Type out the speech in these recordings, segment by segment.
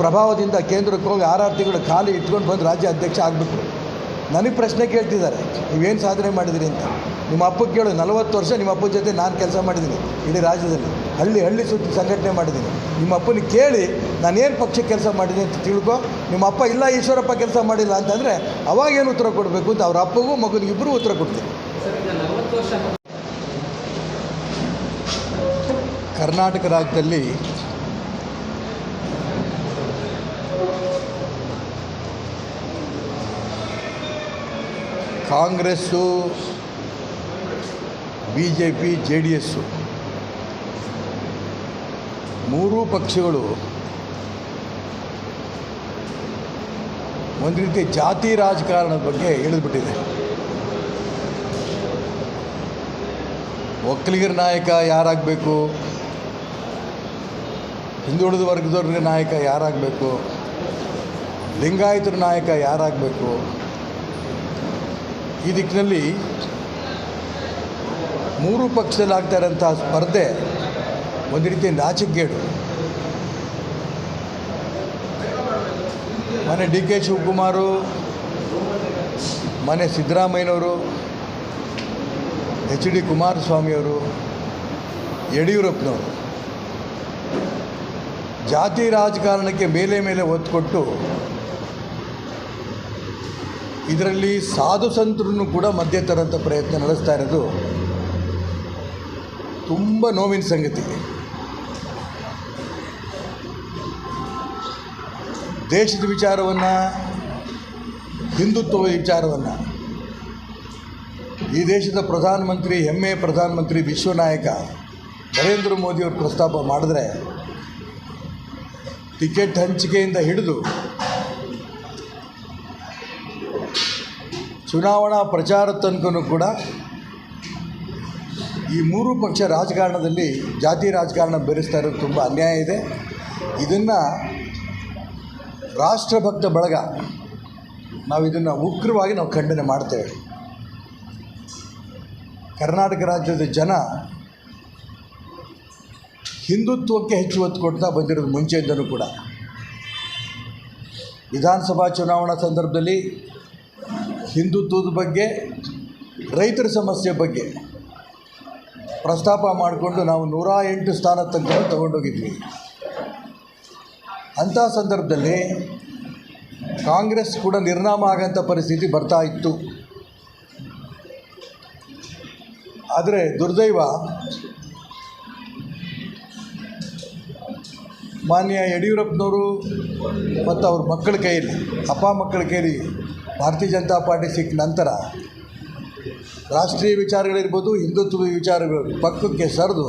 ಪ್ರಭಾವದಿಂದ ಕೇಂದ್ರಕ್ಕೆ ಹೋಗಿ ಆರಾರು ತಿಂಗಳು ಖಾಲಿ ಇಟ್ಕೊಂಡು ಬಂದು ರಾಜ್ಯ ಅಧ್ಯಕ್ಷ ಆಗಬೇಕು. ನನಗೆ ಪ್ರಶ್ನೆ ಕೇಳ್ತಿದ್ದಾರೆ. ನೀವೇನು ಸಾಧನೆ ಮಾಡಿದಿರಿ ಅಂತ. ನಿಮ್ಮ ಅಪ್ಪಗೆ ಕೇಳು, ನಲವತ್ತು ವರ್ಷ ನಿಮ್ಮ ಅಪ್ಪನ ಜೊತೆ ನಾನು ಕೆಲಸ ಮಾಡಿದ್ದೀನಿ ಇಡೀ ರಾಜ್ಯದಲ್ಲಿ. ಹಳ್ಳಿ ಹಳ್ಳಿ ಸುತ್ತಿ ಸಂಘಟನೆ ಮಾಡಿದ್ದೀನಿ ನಿಮ್ಮ ಅಪ್ಪನ ಕೇಳಿ ನಾನೇನು ಪಕ್ಷಕ್ಕೆ ಕೆಲಸ ಮಾಡಿದ್ದೀನಿ ಅಂತ ತಿಳ್ಕೊ. ನಿಮ್ಮ ಅಪ್ಪ ಇಲ್ಲ, ಈಶ್ವರಪ್ಪ ಕೆಲಸ ಮಾಡಿಲ್ಲ ಅಂತಂದರೆ ಅವಾಗೇನು ಉತ್ತರ ಕೊಡಬೇಕು ಅಂತ ಅವ್ರ ಅಪ್ಪಗೂ ಮಗನಿಗೆ ಇಬ್ಬರೂ ಉತ್ತರ ಕೊಡ್ತೀನಿ. ಕರ್ನಾಟಕ ರಾಜ್ಯದಲ್ಲಿ Congress B J P J D S ಮೂರೂ ಪಕ್ಷಗಳು ಒಂದು ರೀತಿ ಜಾತಿ ರಾಜಕಾರಣದ ಬಗ್ಗೆ ಇಳಿದ್ಬಿಟ್ಟಿದೆ. ಒಕ್ಕಲಿಗರ ನಾಯಕ ಯಾರಾಗಬೇಕು? ಹಿಂದುಳಿದ ವರ್ಗದವ್ರಿಗೆ ನಾಯಕ ಯಾರಾಗಬೇಕು? ಲಿಂಗಾಯತರ ನಾಯಕ ಯಾರಾಗಬೇಕು? ಈ ದಿಕ್ಕಿನಲ್ಲಿ ಮೂರು ಪಕ್ಷದಲ್ಲಿ ಆಗ್ತಾ ಇರೋಂಥ ಸ್ಪರ್ಧೆ ಒಂದು ರೀತಿ ನಾಚಿಕೆಗೇಡು. ಮನೆ ಡಿ ಕೆ ಶಿವಕುಮಾರು, ಮನೆ ಸಿದ್ದರಾಮಯ್ಯನವರು, ಎಚ್ ಡಿ ಕುಮಾರಸ್ವಾಮಿಯವರು, ಯಡಿಯೂರಪ್ಪನವರು ಜಾತಿ ರಾಜಕಾರಣಕ್ಕೆ ಮೇಲೆ ಮೇಲೆ ಒತ್ತು ಕೊಟ್ಟು ಇದರಲ್ಲಿ ಸಾಧು ಸಂತರನ್ನು ಕೂಡ ಮಧ್ಯೆ ತರೋಂಥ ಪ್ರಯತ್ನ ನಡೆಸ್ತಾ ಇರೋದು ತುಂಬ ನೋವಿನ ಸಂಗತಿ. ದೇಶದ ವಿಚಾರವನ್ನು ಹಿಂದುತ್ವ ವಿಚಾರವನ್ನು, ಈ ದೇಶದ ಪ್ರಧಾನಮಂತ್ರಿ ಹೆಮ್ಮೆ ಪ್ರಧಾನಮಂತ್ರಿ ವಿಶ್ವನಾಯಕ ನರೇಂದ್ರ ಮೋದಿಯವರು ಪ್ರಸ್ತಾಪ ಮಾಡಿದ್ರೆ ಟಿಕೆಟ್ ಹಂಚಿಕೆಯಿಂದ ಹಿಡಿದು ಚುನಾವಣಾ ಪ್ರಚಾರ ತನಕನೂ ಕೂಡ ಈ ಮೂರು ಪಕ್ಷ ರಾಜಕಾರಣದಲ್ಲಿ, ಜಾತಿ ರಾಜಕಾರಣ ಬೆರೆಸ್ತಾ ಇರೋದು ತುಂಬ ಅನ್ಯಾಯ ಇದೆ. ಇದನ್ನು ರಾಷ್ಟ್ರಭಕ್ತ ಬಳಗ ನಾವು ಇದನ್ನು ಉಗ್ರವಾಗಿ ನಾವು ಖಂಡನೆ ಮಾಡ್ತೇವೆ. ಕರ್ನಾಟಕ ರಾಜ್ಯದ ಜನ ಹಿಂದುತ್ವಕ್ಕೆ ಹೆಚ್ಚು ಒತ್ತು ಕೊಡ್ತಾ ಬಂದಿರೋದು ಮುಂಚೆಯಿಂದಲೂ ಕೂಡ. ವಿಧಾನಸಭಾ ಚುನಾವಣಾ ಸಂದರ್ಭದಲ್ಲಿ ಹಿಂದುತ್ವದ ಬಗ್ಗೆ, ರೈತರ ಸಮಸ್ಯೆ ಬಗ್ಗೆ ಪ್ರಸ್ತಾಪ ಮಾಡಿಕೊಂಡು ನಾವು ನೂರ ಎಂಟು ಸ್ಥಾನ ತನಕ ತಗೊಂಡೋಗಿದ್ವಿ. ಅಂಥ ಸಂದರ್ಭದಲ್ಲಿ ಕಾಂಗ್ರೆಸ್ ಕೂಡ ನಿರ್ನಾಮ ಆಗೋಂಥ ಪರಿಸ್ಥಿತಿ ಬರ್ತಾ ಇತ್ತು. ಆದರೆ ದುರ್ದೈವ ಮಾನ್ಯ ಯಡಿಯೂರಪ್ಪನವರು ಮತ್ತು ಅವ್ರ ಮಕ್ಕಳ ಕೈಯಲ್ಲಿ, ಅಪ್ಪ ಮಕ್ಕಳ ಕೈಯಲ್ಲಿ ಭಾರತೀಯ ಜನತಾ ಪಾರ್ಟಿ ಸಿಕ್ಕ ನಂತರ ರಾಷ್ಟ್ರೀಯ ವಿಚಾರಗಳಿರ್ಬೋದು, ಹಿಂದುತ್ವದ ವಿಚಾರಗಳು ಪಕ್ಕಕ್ಕೆ ಸರಿದು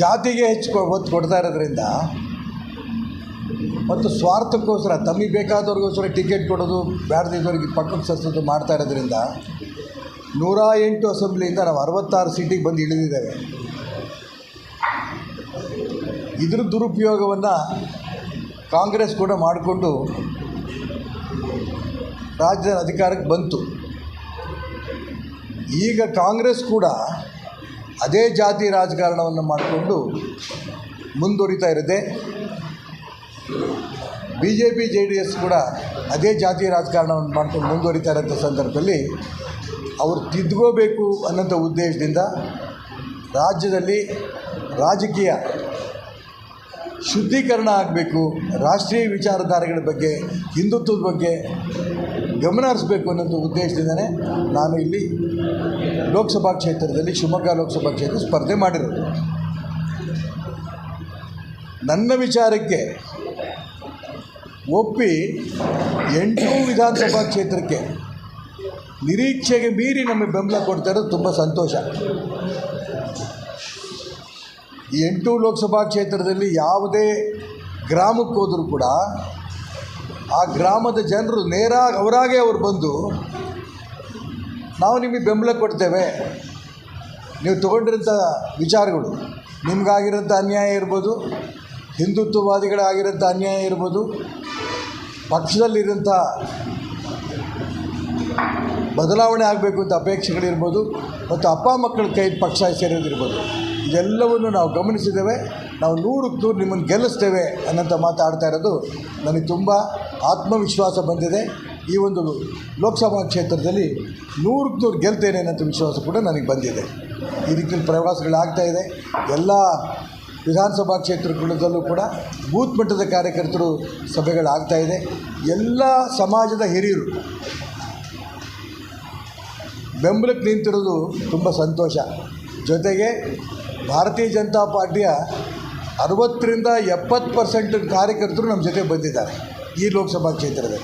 ಜಾತಿಗೆ ಹೆಚ್ಚು ಒತ್ತು ಕೊಡ್ತಾ ಇರೋದ್ರಿಂದ ಮತ್ತು ಸ್ವಾರ್ಥಕ್ಕೋಸ್ಕರ ತಮಗೆ ಬೇಕಾದವ್ರಿಗೋಸ್ಕರ ಟಿಕೆಟ್ ಕೊಡೋದು, ಬ್ಯಾಡ್ದಿದ್ದವ್ರಿಗೆ ಪಕ್ಕಕ್ಕೆ ಸರಿಸೋದು ಮಾಡ್ತಾ ಇರೋದ್ರಿಂದ ನೂರ ಎಂಟು ಅಸೆಂಬ್ಲಿಯಿಂದ ನಾವು ಅರವತ್ತಾರು ಸೀಟಿಗೆ ಬಂದು ಇಳಿದಿದ್ದೇವೆ. ಇದ್ರ ದುರುಪಯೋಗವನ್ನು ಕಾಂಗ್ರೆಸ್ ಕೂಡ ಮಾಡಿಕೊಂಡು ರಾಜ್ಯದ ಅಧಿಕಾರಕ್ಕೆ ಬಂತು. ಈಗ ಕಾಂಗ್ರೆಸ್ ಕೂಡ ಅದೇ ಜಾತಿ ರಾಜಕಾರಣವನ್ನು ಮಾಡಿಕೊಂಡು ಮುಂದುವರಿತಾ ಇರುತ್ತೆ. B J P J D S ಕೂಡ ಅದೇ ಜಾತಿ ರಾಜಕಾರಣವನ್ನು ಮಾಡ್ಕೊಂಡು ಮುಂದುವರಿತಾ ಇರೋಂಥ ಸಂದರ್ಭದಲ್ಲಿ ಅವರು ತಿದ್ಕೋಬೇಕು ಅನ್ನೋಂಥ ಉದ್ದೇಶದಿಂದ ರಾಜ್ಯದಲ್ಲಿ ರಾಜಕೀಯ ಶುದ್ಧೀಕರಣ ಆಗಬೇಕು, ರಾಷ್ಟ್ರೀಯ ವಿಚಾರಧಾರೆಗಳ ಬಗ್ಗೆ, ಹಿಂದುತ್ವದ ಬಗ್ಗೆ ಗಮನ ಹರಿಸ್ಬೇಕು ಅನ್ನೋದು ಉದ್ದೇಶದಿಂದಲೇ ನಾನು ಇಲ್ಲಿ ಲೋಕಸಭಾ ಕ್ಷೇತ್ರದಲ್ಲಿ, ಶಿವಮೊಗ್ಗ ಲೋಕಸಭಾ ಕ್ಷೇತ್ರ ಸ್ಪರ್ಧೆ ಮಾಡಿರೋದು. ನನ್ನ ವಿಚಾರಕ್ಕೆ ಒಪ್ಪಿ ಎಂಟು ವಿಧಾನಸಭಾ ಕ್ಷೇತ್ರಕ್ಕೆ ನಿರೀಕ್ಷೆಗೆ ಮೀರಿ ನಮಗೆ ಬೆಂಬಲ ಕೊಡ್ತಾ ಇರೋದು ತುಂಬ ಸಂತೋಷ. ಈ ಎಂಟು ಲೋಕಸಭಾ ಕ್ಷೇತ್ರದಲ್ಲಿ ಯಾವುದೇ ಗ್ರಾಮಕ್ಕೆ ಹೋದರೂ ಕೂಡ ಆ ಗ್ರಾಮದ ಜನರು ನೇರ ಅವರಾಗೆ ಅವರು ಬಂದು, ನಾವು ನಿಮಗೆ ಬೆಂಬಲ ಕೊಡ್ತೇವೆ. ನೀವು ತಗೊಂಡಿರೋಂಥ ವಿಚಾರಗಳು ನಿಮಗಾಗಿರೋಂಥ ಅನ್ಯಾಯ ಇರ್ಬೋದು, ಹಿಂದುತ್ವವಾದಿಗಳಾಗಿರೋಂಥ ಅನ್ಯಾಯ ಇರ್ಬೋದು, ಪಕ್ಷದಲ್ಲಿರೋಂಥ ಬದಲಾವಣೆ ಆಗಬೇಕು ಅಂತ ಅಪೇಕ್ಷೆಗಳಿರ್ಬೋದು, ಮತ್ತು ಅಪ್ಪ ಮಕ್ಕಳ ಕೈ ಪಕ್ಷ ಸೇರೋದಿರ್ಬೋದು. ಇದೆಲ್ಲವನ್ನು ನಾವು ಗಮನಿಸಿದ್ದೇವೆ. ನಾವು ನೂರಕ್ಕೆ ನೂರು ನಿಮ್ಮನ್ನು ಗೆಲ್ಲಿಸ್ತೇವೆ ಅನ್ನೋಂಥ ಮಾತಾಡ್ತಾ ಇರೋದು ನನಗೆ ತುಂಬ ಆತ್ಮವಿಶ್ವಾಸ ಬಂದಿದೆ. ಈ ಒಂದು ಲೋಕಸಭಾ ಕ್ಷೇತ್ರದಲ್ಲಿ ನೂರಕ್ಕೆ ನೂರು ಗೆಲ್ತೇನೆ ಅನ್ನೋಂಥ ವಿಶ್ವಾಸ ಕೂಡ ನನಗೆ ಬಂದಿದೆ. ಈ ರೀತಿಯಲ್ಲಿ ಪ್ರವಾಸಗಳಾಗ್ತಾ ಇದೆ. ಎಲ್ಲ ವಿಧಾನಸಭಾ ಕ್ಷೇತ್ರಗಳಲ್ಲೂ ಕೂಡ ಬೂತ್ ಮಟ್ಟದ ಕಾರ್ಯಕರ್ತರು ಸಭೆಗಳಾಗ್ತಾ ಇದೆ. ಎಲ್ಲ ಸಮಾಜದ ಹಿರಿಯರು ಬೆಂಬಲಕ್ಕೆ ನಿಂತಿರೋದು ತುಂಬ ಸಂತೋಷ. ಜೊತೆಗೆ ಭಾರತೀಯ ಜನತಾ ಪಾರ್ಟಿಯ ಅರವತ್ತರಿಂದ ಎಪ್ಪತ್ತು ಪರ್ಸೆಂಟ್ ಕಾರ್ಯಕರ್ತರು ನಮ್ಮ ಜೊತೆ ಬಂದಿದ್ದಾರೆ ಈ ಲೋಕಸಭಾ ಕ್ಷೇತ್ರದಲ್ಲಿ.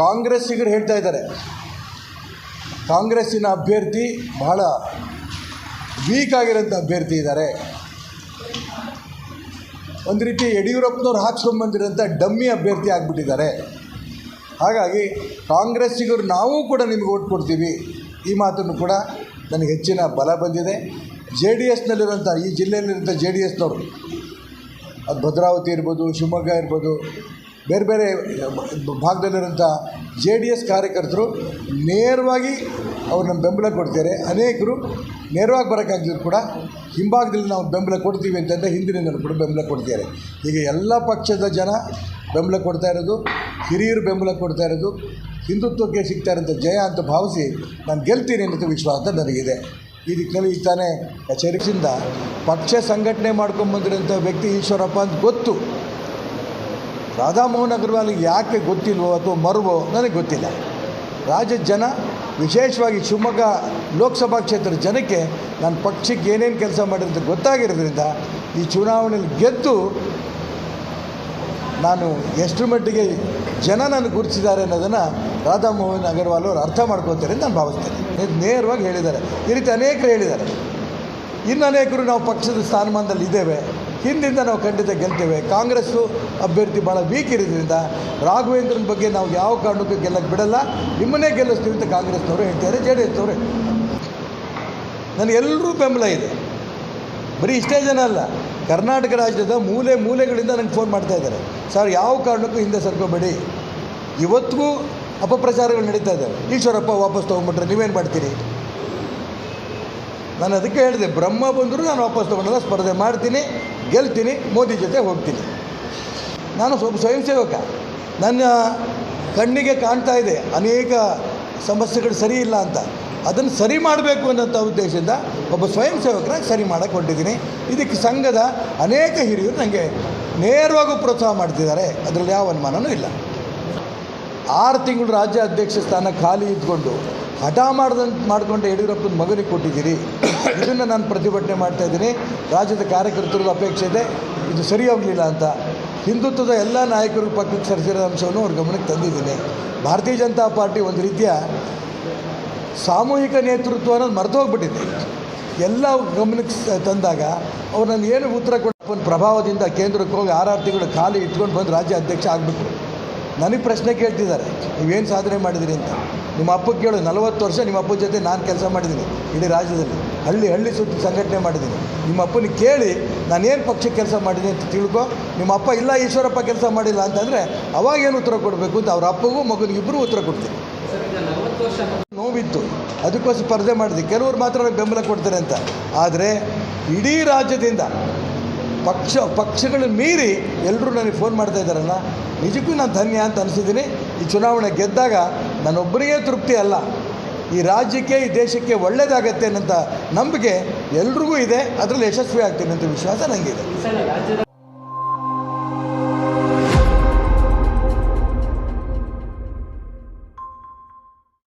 ಕಾಂಗ್ರೆಸ್ಸಿಗರು ಹೇಳ್ತಾ ಇದ್ದಾರೆ, ಕಾಂಗ್ರೆಸ್ಸಿನ ಅಭ್ಯರ್ಥಿ ಬಹಳ ವೀಕ್ ಆಗಿರೋಂಥ ಅಭ್ಯರ್ಥಿ ಇದ್ದಾರೆ. ಒಂದು ರೀತಿ ಯಡಿಯೂರಪ್ಪನವ್ರು ಹಾಕ್ಸ್ಕೊಂಬಂದಿರೋಂಥ ಡಮ್ಮಿ ಅಭ್ಯರ್ಥಿ ಆಗಿಬಿಟ್ಟಿದ್ದಾರೆ. ಹಾಗಾಗಿ ಕಾಂಗ್ರೆಸ್ಸಿಗರು ನಾವು ಕೂಡ ನಿಮಗೆ ಓಟ್ ಕೊಡ್ತೀವಿ, ಈ ಮಾತನ್ನು ಕೂಡ ನನಗೆ ಹೆಚ್ಚಿನ ಬಲ ಬಂದಿದೆ. ಜೆ ಡಿ ಎಸ್ನಲ್ಲಿರೋಂಥ ಈ ಜಿಲ್ಲೆಯಲ್ಲಿರುವಂಥ ಜೆ ಡಿ ಎಸ್ನವರು, ಅದು ಭದ್ರಾವತಿ ಇರ್ಬೋದು, ಶಿವಮೊಗ್ಗ ಇರ್ಬೋದು, ಬೇರೆ ಬೇರೆ ಭಾಗದಲ್ಲಿರುವಂಥ ಜೆ ಡಿ ಎಸ್ ಕಾರ್ಯಕರ್ತರು ನೇರವಾಗಿ ಅವ್ರು ನಮ್ಮ ಬೆಂಬಲ ಕೊಡ್ತಾರೆ ಅನೇಕರು ನೇರವಾಗಿ ಬರೋಕ್ಕಾಗದಿದ್ರು ಕೂಡ ಹಿಂಭಾಗದಲ್ಲಿ ನಾವು ಬೆಂಬಲ ಕೊಡ್ತೀವಿ ಅಂತಂದರೆ ಹಿಂದಿನಿಂದಲೂ ಕೂಡ ಬೆಂಬಲ ಕೊಡ್ತಾರೆ ಈಗ ಎಲ್ಲ ಪಕ್ಷದ ಜನ ಬೆಂಬಲ ಕೊಡ್ತಾ ಇರೋದು, ಹಿರಿಯರು ಬೆಂಬಲ ಕೊಡ್ತಾ ಇರೋದು, ಹಿಂದುತ್ವಕ್ಕೆ ಸಿಗ್ತಾ ಇರೋಂಥ ಜಯ ಅಂತ ಭಾವಿಸಿ ನಾನು ಗೆಲ್ತೀನಿ ಅನ್ನೋದು ವಿಶ್ವಾಸ ನನಗಿದೆ. ಈ ದಿಕ್ಕಿನಲ್ಲಿ ಈಗ ತಾನೇ ಕಚೇರಿಯಿಂದ ಪಕ್ಷ ಸಂಘಟನೆ ಮಾಡ್ಕೊಂಬಂದಿರೋಂಥ ವ್ಯಕ್ತಿ ಈಶ್ವರಪ್ಪ ಅಂತ ಗೊತ್ತು. ರಾಧಾಮೋಹನ್ ಅಗರ್ವಾಲ್ಗೆ ಯಾಕೆ ಗೊತ್ತಿಲ್ವೋ ಅಥವಾ ಮರುವೋ ನನಗೆ ಗೊತ್ತಿಲ್ಲ. ರಾಜ್ಯದ ಜನ ವಿಶೇಷವಾಗಿ ಶಿವಮೊಗ್ಗ ಲೋಕಸಭಾ ಕ್ಷೇತ್ರದ ಜನಕ್ಕೆ ನಾನು ಪಕ್ಷಕ್ಕೆ ಏನೇನು ಕೆಲಸ ಮಾಡಿರೋದು ಗೊತ್ತಾಗಿರೋದ್ರಿಂದ ಈ ಚುನಾವಣೆಯಲ್ಲಿ ಗೆದ್ದು ನಾನು ಎಷ್ಟು ಮಟ್ಟಿಗೆ ಜನ ನಾನು ಗುರುತಿಸಿದ್ದಾರೆ ಅನ್ನೋದನ್ನು ರಾಧಾಮೋಹನ್ ಅಗರ್ವಾಲ್ ಅವರು ಅರ್ಥ ಮಾಡ್ಕೋತಾರೆ ನಾನು ಭಾವಿಸ್ತೇನೆ. ನೇರವಾಗಿ ಹೇಳಿದ್ದಾರೆ. ಈ ರೀತಿ ಅನೇಕರು ಹೇಳಿದ್ದಾರೆ. ಇನ್ನು ಅನೇಕರು ನಾವು ಪಕ್ಷದ ಸ್ಥಾನಮಾನದಲ್ಲಿ ಇದ್ದೇವೆ. ಹಿಂದಿಂದ ನಾವು ಖಂಡಿತ ಗೆಲ್ತೇವೆ. ಕಾಂಗ್ರೆಸ್ಸು ಅಭ್ಯರ್ಥಿ ಭಾಳ ವೀಕ್ ಇರೋದ್ರಿಂದ ರಾಘವೇಂದ್ರನ ಬಗ್ಗೆ ನಾವು ಯಾವ ಕಾರಣಕ್ಕೂ ಗೆಲ್ಲಕ್ಕೆ ಬಿಡಲ್ಲ. ನಿಮ್ಮನ್ನೇ ಗೆಲ್ಲಿಸ್ತೀವಿ ಅಂತ ಕಾಂಗ್ರೆಸ್ನವರು ಹೇಳ್ತಾರೆ ಜೆ ಡಿ ಎಸ್ನವರು ನನಗೆಲ್ಲರೂ ಬೆಂಬಲ ಇದೆ. ಬರೀ ಇಷ್ಟೇ ಜನ ಅಲ್ಲ, ಕರ್ನಾಟಕ ರಾಜ್ಯದ ಮೂಲೆ ಮೂಲೆಗಳಿಂದ ನನಗೆ ಫೋನ್ ಮಾಡ್ತಾ ಇದ್ದಾರೆ. ಸರ್, ಯಾವ ಕಾರಣಕ್ಕೂ ಹಿಂದೆ ಸರ್ಕೋಬೇಡಿ. ಇವತ್ತಿಗೂ ಅಪಪ್ರಚಾರಗಳು ನಡೀತಾ ಇದ್ದಾವೆ. ಈಶ್ವರಪ್ಪ ವಾಪಸ್ ತೊಗೊಂಬಿಟ್ರೆ ನೀವೇನು ಮಾಡ್ತೀರಿ? ನಾನು ಅದಕ್ಕೆ ಹೇಳಿದೆ, ಬ್ರಹ್ಮ ಬಂದರೂ ನಾನು ವಾಪಸ್ ತೊಗೊಂಡಲ್ಲ, ಸ್ಪರ್ಧೆ ಮಾಡ್ತೀನಿ. ಗೆಲ್ತೀನಿ, ಮೋದಿ ಜೊತೆ ಹೋಗ್ತೀನಿ. ನಾನು ಸ್ವಲ್ಪ ಸ್ವಯಂ ಸೇವಕ. ನನ್ನ ಕಣ್ಣಿಗೆ ಕಾಣ್ತಾ ಇದೆ, ಅನೇಕ ಸಮಸ್ಯೆಗಳು ಸರಿ ಇಲ್ಲ ಅಂತ. ಅದನ್ನು ಸರಿ ಮಾಡಬೇಕು ಅನ್ನೋಂಥ ಉದ್ದೇಶದಿಂದ ಒಬ್ಬ ಸ್ವಯಂ ಸೇವಕರಾಗಿ ಸರಿ ಮಾಡೋಕ್ಕೆ ಹೊಂಟಿದ್ದೀನಿ ಇದಕ್ಕೆ ಸಂಘದ ಅನೇಕ ಹಿರಿಯರು ನನಗೆ ನೇರವಾಗಿ ಪ್ರೋತ್ಸಾಹ ಮಾಡ್ತಿದ್ದಾರೆ. ಅದರಲ್ಲಿ ಯಾವ ಅನುಮಾನವೂ ಇಲ್ಲ. ಆರು ತಿಂಗಳು ರಾಜ್ಯ ಅಧ್ಯಕ್ಷ ಸ್ಥಾನ ಖಾಲಿ ಇದ್ಕೊಂಡು ಹಠ ಮಾಡ್ದಂಗೆ ಮಾಡ್ಕೊಂಡ್ರೆ ಯಡಿಯೂರಪ್ಪನ ಮಗನಿಗೆ ಕೊಟ್ಟಿದ್ದೀರಿ. ಇದನ್ನು ನಾನು ಪ್ರತಿಭಟನೆ ಮಾಡ್ತಾ ಇದ್ದೀನಿ. ರಾಜ್ಯದ ಕಾರ್ಯಕರ್ತರದ ಅಪೇಕ್ಷೆ ಇದೆ. ಇದು ಸರಿ ಹೋಗಲಿಲ್ಲ ಅಂತ. ಹಿಂದುತ್ವದ ಎಲ್ಲ ನಾಯಕರು ಪಕ್ಕಕ್ಕೆ ಸರಿಸಿರೋ ಅಂಶವನ್ನು ಅವ್ರ ಗಮನಕ್ಕೆ ತಂದಿದ್ದೀನಿ. ಭಾರತೀಯ ಜನತಾ ಪಾರ್ಟಿ ಒಂದು ರೀತಿಯ ಸಾಮೂಹಿಕ ನೇತೃತ್ವ ಅನ್ನೋದು ಮರೆತು ಹೋಗ್ಬಿಟ್ಟಿದೆ ಎಲ್ಲ ಗಮನಕ್ಕೆ ತಂದಾಗ ಅವ್ರು ನಾನು ಏನು ಉತ್ತರ ಕೊಡಪ್ಪನ ಪ್ರಭಾವದಿಂದ ಕೇಂದ್ರಕ್ಕೆ ಹೋಗಿ ಆರಾರು ತಿಂಗಳು ಖಾಲಿ ಇಟ್ಕೊಂಡು ಬಂದು ರಾಜ್ಯ ಅಧ್ಯಕ್ಷ ಆಗಿಬಿಟ್ರು ನನಗೆ ಪ್ರಶ್ನೆ ಕೇಳ್ತಿದ್ದಾರೆ. ನೀವೇನು ಸಾಧನೆ ಮಾಡಿದಿರಿ ಅಂತ. ನಿಮ್ಮ ಅಪ್ಪಗೆ ಕೇಳು, ನಲವತ್ತು ವರ್ಷ ನಿಮ್ಮ ಅಪ್ಪನ ಜೊತೆ ನಾನು ಕೆಲಸ ಮಾಡಿದ್ದೀನಿ ಇಡೀ ರಾಜ್ಯದಲ್ಲಿ. ಹಳ್ಳಿ ಹಳ್ಳಿ ಸುತ್ತಿ ಸಂಘಟನೆ ಮಾಡಿದ್ದೀನಿ ನಿಮ್ಮ ಅಪ್ಪನ ಕೇಳಿ ನಾನೇನು ಪಕ್ಷಕ್ಕೆ ಕೆಲಸ ಮಾಡಿದ್ದೀನಿ ಅಂತ ತಿಳ್ಕೊ, ನಿಮ್ಮ ಅಪ್ಪ ಇಲ್ಲ ಈಶ್ವರಪ್ಪ ಕೆಲಸ ಮಾಡಿಲ್ಲ ಅಂತಂದರೆ ಅವಾಗೇನು ಉತ್ತರ ಕೊಡಬೇಕು ಅಂತ ಅವ್ರ ಅಪ್ಪಗೂ ಮಗನಿಗೆ ಇಬ್ಬರೂ ಉತ್ತರ ಕೊಡ್ತೀನಿ. ನೋವಿತ್ತು. ಅದಕ್ಕೋಸ್ಕರ ಸ್ಪರ್ಧೆ ಮಾಡಿದೆ. ಕೆಲವರು ಮಾತ್ರ ಬೆಂಬಲ ಕೊಡ್ತಾರೆ ಅಂತ. ಆದರೆ ಇಡೀ ರಾಜ್ಯದಿಂದ ಪಕ್ಷ ಪಕ್ಷಗಳು ಮೀರಿ ಎಲ್ಲರೂ ನನಗೆ ಫೋನ್ ಮಾಡ್ತಾ ಇದ್ದಾರಲ್ಲ, ನಿಜಕ್ಕೂ ನಾನು ಧನ್ಯ ಅಂತ ಅನಿಸಿದ್ದೀನಿ. ಈ ಚುನಾವಣೆ ಗೆದ್ದಾಗ ನನ್ನೊಬ್ಬರಿಗೇ ತೃಪ್ತಿ ಅಲ್ಲ. ಈ ರಾಜ್ಯಕ್ಕೆ, ಈ ದೇಶಕ್ಕೆ ಒಳ್ಳೆಯದಾಗತ್ತೆ ಅನ್ನೋಂಥ ನಂಬಿಕೆ ಎಲ್ರಿಗೂ ಇದೆ. ಅದರಲ್ಲಿ ಯಶಸ್ವಿ ಆಗ್ತೀನಿ ಅಂತ ವಿಶ್ವಾಸ ನನಗಿದೆ